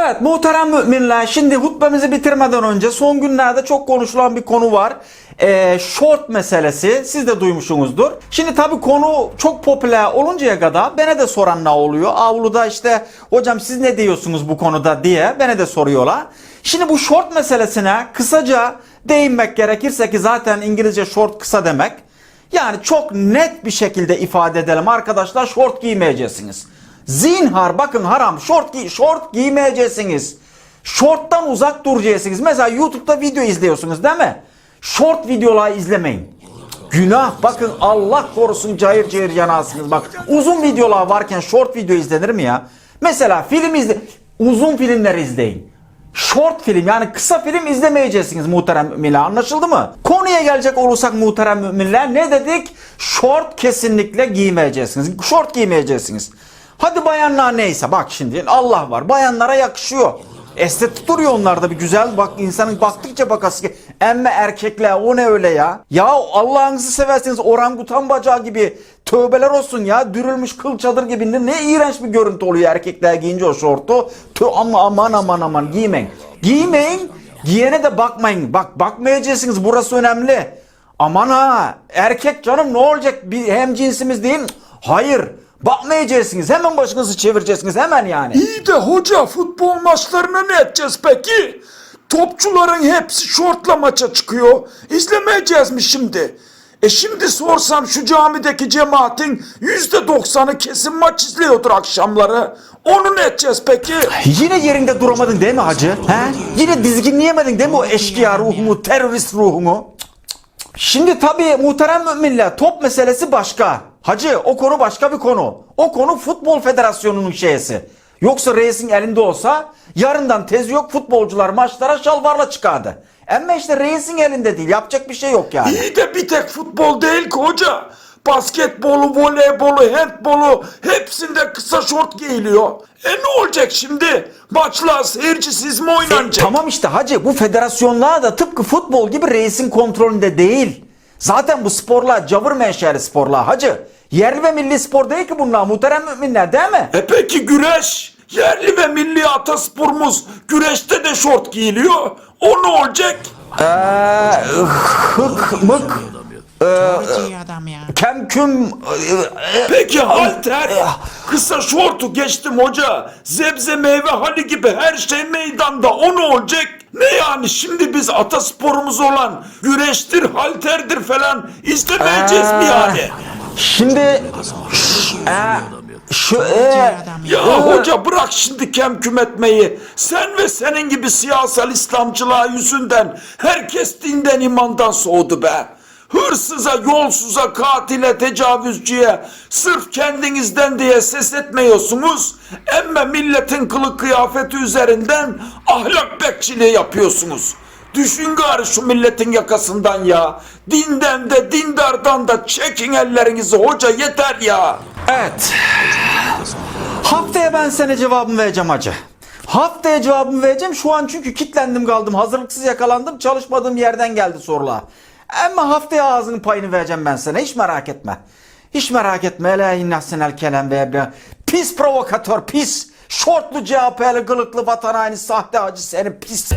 Evet muhterem müminler şimdi hutbemizi bitirmeden önce son günlerde çok konuşulan bir konu var. Ee, short meselesi siz de duymuşsunuzdur. Şimdi tabii konu çok popüler oluncaya kadar bana de soran ne oluyor? Avluda işte hocam siz ne diyorsunuz bu konuda diye bana de soruyorlar. Şimdi bu short meselesine kısaca değinmek gerekirse ki zaten İngilizce short kısa demek. Yani çok net bir şekilde ifade edelim arkadaşlar short giymeyeceksiniz. Zinhar bakın haram short, giy short giymeyeceksiniz. Shorttan uzak duracaksınız. Mesela YouTube'da video izliyorsunuz değil mi? Short videoları izlemeyin. Günah bakın Allah korusun cayır cayır yanarsınız. Bak uzun videolar varken short video izlenir mi ya? Mesela film izle uzun filmler izleyin. Short film yani kısa film izlemeyeceksiniz muhterem müminler anlaşıldı mı? Konuya gelecek olursak muhterem müminler ne dedik? Short kesinlikle giymeyeceksiniz. Short giymeyeceksiniz. Hadi bayanlar neyse bak şimdi Allah var bayanlara yakışıyor. Estetik duruyor onlarda bir güzel bak insanın baktıkça bakası ki emme erkekler o ne öyle ya. Ya Allah'ınızı seversiniz orangutan bacağı gibi tövbeler olsun ya dürülmüş kıl çadır gibi ne, ne iğrenç bir görüntü oluyor erkekler giyince o şortu. Tö ama aman aman aman giymeyin. Giymeyin giyene de bakmayın bak bakmayacaksınız burası önemli. Aman ha erkek canım ne olacak bir hem cinsimiz değil Hayır bakmayacaksınız hemen başınızı çevireceksiniz hemen yani. İyi de hoca futbol maçlarına ne edeceğiz peki? Topçuların hepsi şortla maça çıkıyor. İzlemeyeceğiz mi şimdi? E şimdi sorsam şu camideki cemaatin yüzde doksanı kesin maç izliyordur akşamları. Onu ne edeceğiz peki? Yine yerinde duramadın değil mi hacı? He? Yine dizginleyemedin değil mi o eşkıya ruhumu, terörist cık. Şimdi tabii muhterem müminler top meselesi başka. Hacı o konu başka bir konu. O konu futbol federasyonunun şeysi. Yoksa reisin elinde olsa yarından tez yok futbolcular maçlara şalvarla çıkardı. Ama işte reisin elinde değil yapacak bir şey yok yani. İyi de bir tek futbol değil ki hoca. Basketbolu, voleybolu, handbolu hepsinde kısa şort giyiliyor. E ne olacak şimdi? Maçlar seyircisiz mi oynanacak? Tamam işte hacı bu federasyonlar da tıpkı futbol gibi reisin kontrolünde değil. Zaten bu sporlar cavır menşeli sporlar hacı. Yerli ve milli spor değil ki bunlar muhterem müminler değil mi? E peki güreş? Yerli ve milli atasporumuz güreşte de şort giyiliyor. O ne olacak? Eee hık mık iyi adam ya. kemküm Peki halter? Kısa şortu geçtim hoca. Zebze meyve hali gibi her şey meydanda. O ne olacak? Ne yani şimdi biz atasporumuz olan güreştir, halterdir falan izlemeyeceğiz mi yani? Şimdi eee, şu adam ya. Hoca bırak şimdi kemküm etmeyi. Sen ve senin gibi siyasal İslamcılığa yüzünden herkes dinden imandan soğudu be. Hırsıza, yolsuza, katile, tecavüzcüye sırf kendinizden diye ses etmiyorsunuz. Emme milletin kılık kıyafeti üzerinden ahlak bekçiliği yapıyorsunuz. Düşün gari şu milletin yakasından ya. Dinden de dindardan da çekin ellerinizi hoca yeter ya. evet. Haftaya ben sana cevabımı vereceğim hacı. Haftaya cevabımı vereceğim. Şu an çünkü kitlendim kaldım. Hazırlıksız yakalandım. Çalışmadığım yerden geldi sorular. Ama haftaya ağzının payını vereceğim ben sana. Hiç merak etme. Hiç merak etme. La innahsenel kelem ve ebra. Pis provokatör, pis. Şortlu CHP'li, gılıklı vatan haini, sahte acı seni pis.